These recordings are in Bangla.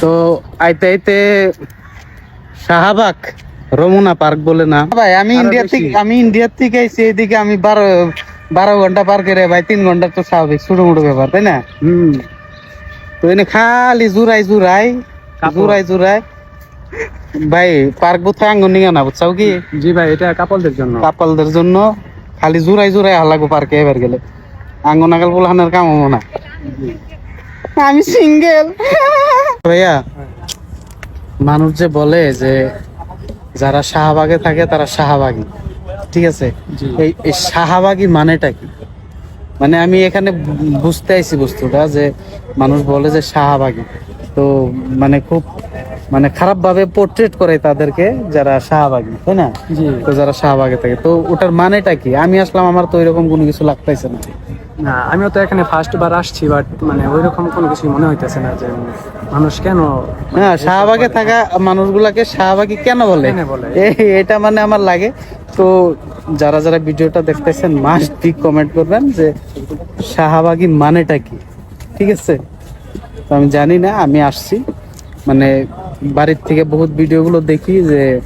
তো আইতে আইতে শাহবাগ রমুনা পার্ক বলে না ভাই আমি ইন্ডিয়া। থেকে আমি ইন্ডিয়ার থেকে আইছি এইদিকে আমি বারো বারো ঘণ্টা পার করে ভাই তিন ঘণ্টা তো স্বাভাবিক ছোট মোটো ব্যাপার তাই না? হুম। তো এনে খালি জুরাই জুরাই। জুরাই জুরাই ভাই পার্ক বোধ হয় আঙ্গুন নিয়ে না বুঝছাও কি? জি ভাই এটা কাপলদের জন্য। কাপালদের জন্য। খালি জুরাই জুরাই হালাগো পার্কে এবার গেলে। আঙ্গুন আগাল পোলাহানের কাম হব না। আমি সিঙ্গেল। ভাইয়া মানুষ যে বলে যে যারা শাহবাগে থাকে তারা শাহবাগী ঠিক আছে? এই এই শাহবাগী মানেটা কি? মানে আমি এখানে বুঝতে আইছি বস্তুটা যে মানুষ বলে যে শাহবাগী। তো মানে খুব মানে খারাপ ভাবে পোর্ট্রেট করে তাদেরকে যারা শাহবাগী তাই না? তো যারা শাহবাগে থাকে তো ওটার মানেটা কি? আমি আসলাম আমার তো এরকম কোনো কিছু লাগতেছে না। না আমিও তো এখানে ফার্স্ট বার আসছি বাট মানে ওই রকম কোনো কিছু মনে হইতেছে না যে মানুষ কেন হ্যাঁ শাহবাগে থাকা মানুষগুলাকে শাহবাগী কেন বলে? এ- এটা মানে আমার লাগে। তো যারা যারা ভিডিওটা দেখতেছেন মাস্ট বি কমেন্ট করবেন যে শাহবাগী মানেটা কি? ঠিক আছে? তো আমি জানি না আমি আসছি। মানে বাড়ির থেকে বহুত ভিডিওগুলো দেখি যে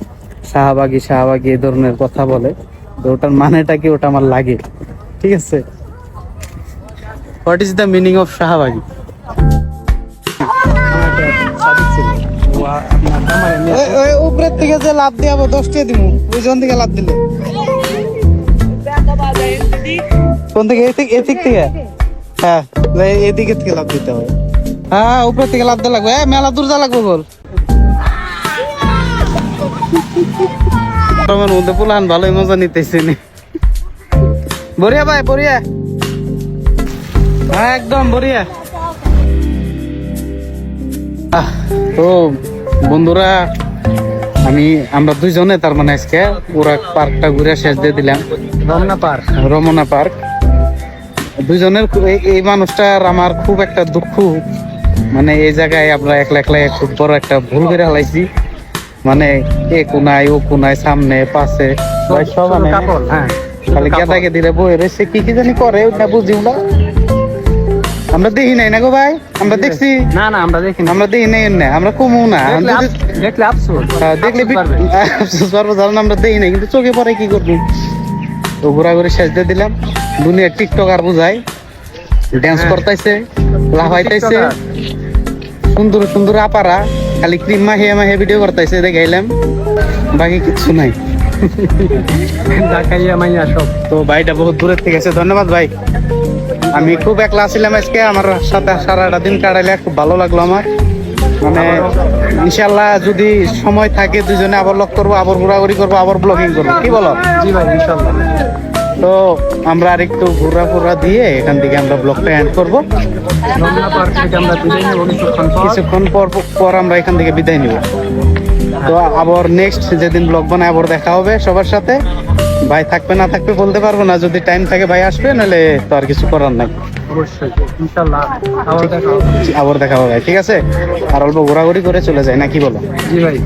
শাহবাগী শাহবাগী এই ধরনের কথা বলে। তো ওটার মানেটা কি ওটা আমার লাগে। ঠিক আছে? What is the meaning of Shahbagi উপরের থেকে যে লাভ দিয়ে আবার দিব থেকে লাভ দিলে। কোন থেকে এদিক এদিক থেকে? হ্যাঁ এদিকে থেকে লাভ দিতে হবে। হ্যাঁ উপরের থেকে লাভ দেওয়া লাগবে। এ, মেলা দূর যা লাগবে বল। গরমের মধ্যে পুলান ভালোই মজা নিতেছে নি। বড়িয়া ভাই বড়িয়া। হ্যাঁ একদম বড়িয়া। তো বন্ধুরা আমি আমরা দুইজনে তার মানে আজকে পুরা পার্কটা ঘুরে শেষ দিয়ে দিলাম। রমনা পার্ক। রমনা পার্ক। দুইজনের এই- মানুষটার আমার খুব একটা দুঃখ। মানে এই জায়গায় আমরা একলা একলা খুব বড় একটা ভুল করে হালাইছি। মানে এ কোনায় ও কোনায় সামনে পাশে সব হ্যাঁ খালি গেদাকে দিলে বই রয়েছে। কি কি জানি করে ওটা বুঝিও না। আমরা দেখি নাই না গো ভাই? আমরা দেখছি। না না আমরা দেখি আমরা দেখি নাই না আমরা কমু না। দেখলে যদি- আফ- দেখলে আফসোস। হ্যাঁ, দেখলে আফসোস পারবে। আফসোস জানেন আমরা দেখি নাই কিন্তু চোখে পরে কি করব? তো ঘোরাঘুরি শেষ দিয়ে দিলাম। দুনিয়ার টিকটক আর বুঝাই ড্যান্স। করতেছে লাফাইতেছে। সুন্দর সুন্দর আপারা খালি ক্রিম মাহে মাহে ভিডিও করতেছে দেখাইলাম। বাকি কিছু নাই। দেখাইয়া মাইয়া সব। তো ভাইটা বহুত দূরের থেকে আছে ধন্যবাদ ভাই। আমি খুব একলা ছিলাম আজকে আমার সাথে সারাটা দিন কাটাইলে খুব ভালো লাগল আমার। মানে ইনশাল্লাহ যদি সময় থাকে দুজনে আবার লক করব আবার ঘোরাঘুরি করব আবার ব্লগিং করব। কি বলো? জি ভাই ইনশাল্লাহ তো আমরা আর একটু ঘোরা ফোরা দিয়ে এখান থেকে আমরা ব্লগটা এন্ড করব। কিছুক্ষণ পর। পর আমরা এখান থেকে বিদায় নিব। তো আবার নেক্সট যেদিন ব্লগ বানায় আবার দেখা হবে সবার সাথে। ভাই থাকবে না থাকবে বলতে পারব না যদি টাইম থাকে ভাই আসবে নাহলে তো আর কিছু করার নাই। অবশ্যই আবার দেখা হবে। ঠিক আছে? আর অল্প ঘোরাঘুরি করে চলে যায় না কি বলো? জি ভাই।